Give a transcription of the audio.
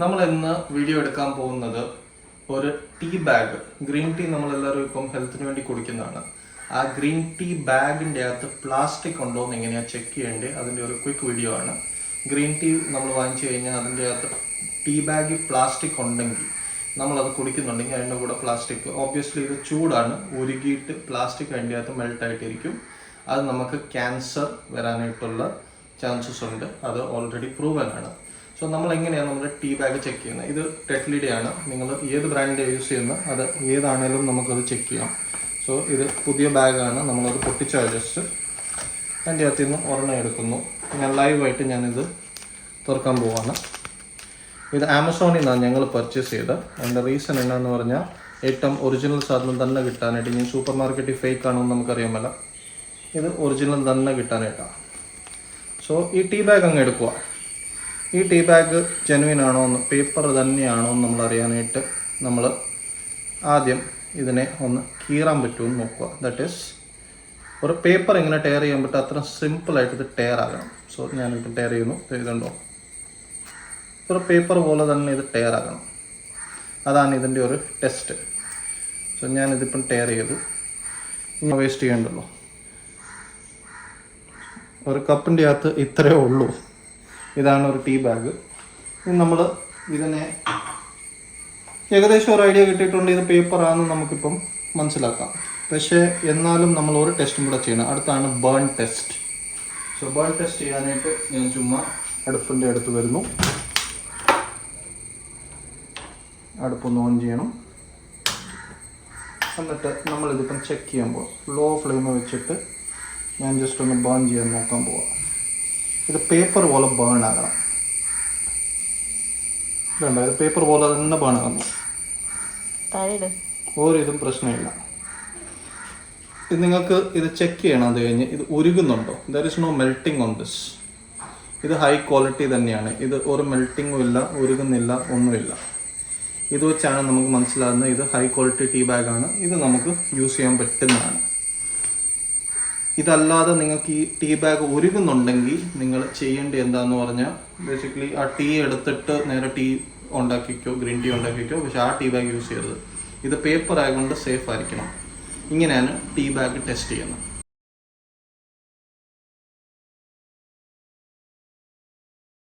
നമ്മൾ ഇന്ന് വീഡിയോ എടുക്കാൻ പോകുന്നത് ഒരു ടീ ബാഗ് ഗ്രീൻ ടീ നമ്മൾ എല്ലാവരും ഇപ്പം ഹെൽത്തിന് വേണ്ടി കുടിക്കുന്നതാണ്. ആ ഗ്രീൻ ടീ ബാഗിന്റെ അകത്ത് പ്ലാസ്റ്റിക് ഉണ്ടോ എന്ന് എങ്ങനെയാണ് ചെക്ക് ചെയ്യേണ്ടത്? അതിന്റെ ഒരു ക്വിക്ക് വീഡിയോ ആണ്. ഗ്രീൻ ടീ നമ്മൾ വാങ്ങിച്ചു കഴിഞ്ഞാൽ അതിന്റെ അകത്ത് ടീ ബാഗിൽ പ്ലാസ്റ്റിക് ഉണ്ടെങ്കിൽ നമ്മളത് കുടിക്കുന്നുണ്ടെങ്കിൽ അതിന്റെ കൂടെ പ്ലാസ്റ്റിക് ഓബ്വിയസ്ലി ഇത് ചൂടാണ്. ഉരുകിയിട്ട് പ്ലാസ്റ്റിക് അതിന്റെ അകത്ത് മെൽട്ട് ആയിട്ടിരിക്കും. അത് നമുക്ക് ക്യാൻസർ വരാനായിട്ടുള്ള ചാൻസസ് ഉണ്ട്. അത് ഓൾറെഡി പ്രൂവൻ ആണ്. സോ നമ്മൾ എങ്ങനെയാണ് നമ്മുടെ ടീ ബാഗ് ചെക്ക് ചെയ്യുന്നത്? ഇത് ടെറ്റ്ലിയുടെ ആണ്. നിങ്ങൾ ഏത് ബ്രാൻഡ് യൂസ് ചെയ്യുന്ന അത് ഏതാണേലും നമുക്കത് ചെക്ക് ചെയ്യാം. സോ ഇത് പുതിയ ബാഗാണ് നമ്മളത് പൊട്ടിച്ച അതിന്റെ അകത്ത് നിന്ന് ഒരെണ്ണം എടുക്കുന്നു. ഞാൻ ലൈവായിട്ട് ഞാനിത് തുറക്കാൻ പോവാണ്. ഇത് ആമസോണിൽ നിന്നാണ് ഞങ്ങൾ പർച്ചേസ് ചെയ്തത്. അതിന്റെ റീസൺ എന്നാന്ന് പറഞ്ഞാൽ ഏറ്റവും ഒറിജിനൽ സാധനം തന്നെ കിട്ടാനായിട്ട് ഇനി സൂപ്പർ മാർക്കറ്റിൽ ഫേക്ക് ആണോ എന്ന് നമുക്കറിയാമല്ല. ഇത് ഒറിജിനൽ തന്നെ കിട്ടാനായിട്ടാണ്. സോ ഈ ടീ ബാഗ് അങ്ങ് എടുക്കുക ഈ ടീ ബാഗ് ജെനുവിൻ ആണോ എന്ന് പേപ്പർ തന്നെയാണോ എന്ന് നമ്മൾ അറിയാനായിട്ട് നമ്മൾ ആദ്യം ഇതിനെ ഒന്ന് കീറാൻ പറ്റുമെന്ന് നോക്കുക. ദാറ്റ് ഈസ് ഒരു പേപ്പർ എങ്ങനെ ടയർ ചെയ്യാൻ പറ്റും അത്ര സിമ്പിളായിട്ട് ഇത് ടയർ ആകണം. സോ ഞാനിപ്പോൾ ടയർ ചെയ്യുന്നു. ഇതുണ്ടോ? ഒരു പേപ്പർ പോലെ തന്നെ ഇത് ടയർ ആകണം. അതാണ് ഇതിന്റെ ഒരു ടെസ്റ്റ് സോ ഞാനിതിപ്പം ടയർ ചെയ്തു. ഇനി വേസ്റ്റ് ചെയ്യണ്ടല്ലോ. ഒരു കപ്പിന്റെ അകത്ത് ഇത്രയേ ഉള്ളൂ. ഇതാണ് ഒരു ടീ ബാഗ്. ഇനി നമ്മൾ ഇതിനെ ഏകദേശം ഒരു ഐഡിയ കിട്ടിയിട്ടുണ്ട്. ഇത് പേപ്പറാണെന്ന് നമുക്കിപ്പം മനസ്സിലാക്കാം. പക്ഷേ എന്നാലും നമ്മൾ ഒരു ടെസ്റ്റും കൂടെ ചെയ്യണം. അടുത്താണ് burn test so burn test ചെയ്യാനായിട്ട് ഞാൻ ചുമ്മാ അടുപ്പിന്റെ അടുത്ത് വരുന്നു. അടുപ്പൊന്ന് ഓൺ ചെയ്യണം. എന്നിട്ട് നമ്മളിതിപ്പം ചെക്ക് ചെയ്യാൻ പോവാം. ലോ ഫ്ലെയിം വെച്ചിട്ട് ഞാൻ ജസ്റ്റ് ഒന്ന് ബേൺ ചെയ്യാൻ നോക്കാൻ പോവാം. ഇത് പേപ്പർ പോലെ ബേൺ ആകണം. ഇതുണ്ടോ? ഇത് പേപ്പർ പോലെ തന്നെ ബേൺ ആകുന്നു. താഴെ ഒരു ഇതും പ്രശ്നമില്ല. ഇത് നിങ്ങൾക്ക് ഇത് ചെക്ക് ചെയ്യണം അത് കഴിഞ്ഞ്. ഇത് ഉരുകുന്നുണ്ടോ? There is no melting on this ഇത് ഹൈ ക്വാളിറ്റി തന്നെയാണ്. ഇത് ഒരു മെൽട്ടിങ്ങും ഇല്ല ഉരുകുന്നില്ല ഒന്നുമില്ല. ഇത് വെച്ചാണ് നമുക്ക് മനസ്സിലാകുന്നത് ഇത് ഹൈ ക്വാളിറ്റി ടീ ബാഗാണ് ഇത് നമുക്ക് യൂസ് ചെയ്യാൻ പറ്റുന്നതാണ്. ഇതല്ലാതെ നിങ്ങൾക്ക് ഈ ടീ ബാഗ് ഉരുകുന്നുണ്ടെങ്കിൽ നിങ്ങൾ ചെയ്യേണ്ടത് എന്താന്ന് പറഞ്ഞാൽ ബേസിക്കലി ആ ടീ എടുത്തിട്ട് നേരെ ടീ ഉണ്ടാക്കിക്കോ ഗ്രീൻ ടീ ഉണ്ടാക്കിക്കോ പക്ഷെ ആ ടീ ബാഗ് യൂസ് ചെയ്യരുത്. ഇത് പേപ്പർ ആയതുകൊണ്ട് സേഫ് ആയിരിക്കണം. ഇങ്ങനെയാണ് ടീ ബാഗ് ടെസ്റ്റ് ചെയ്യുന്നത്.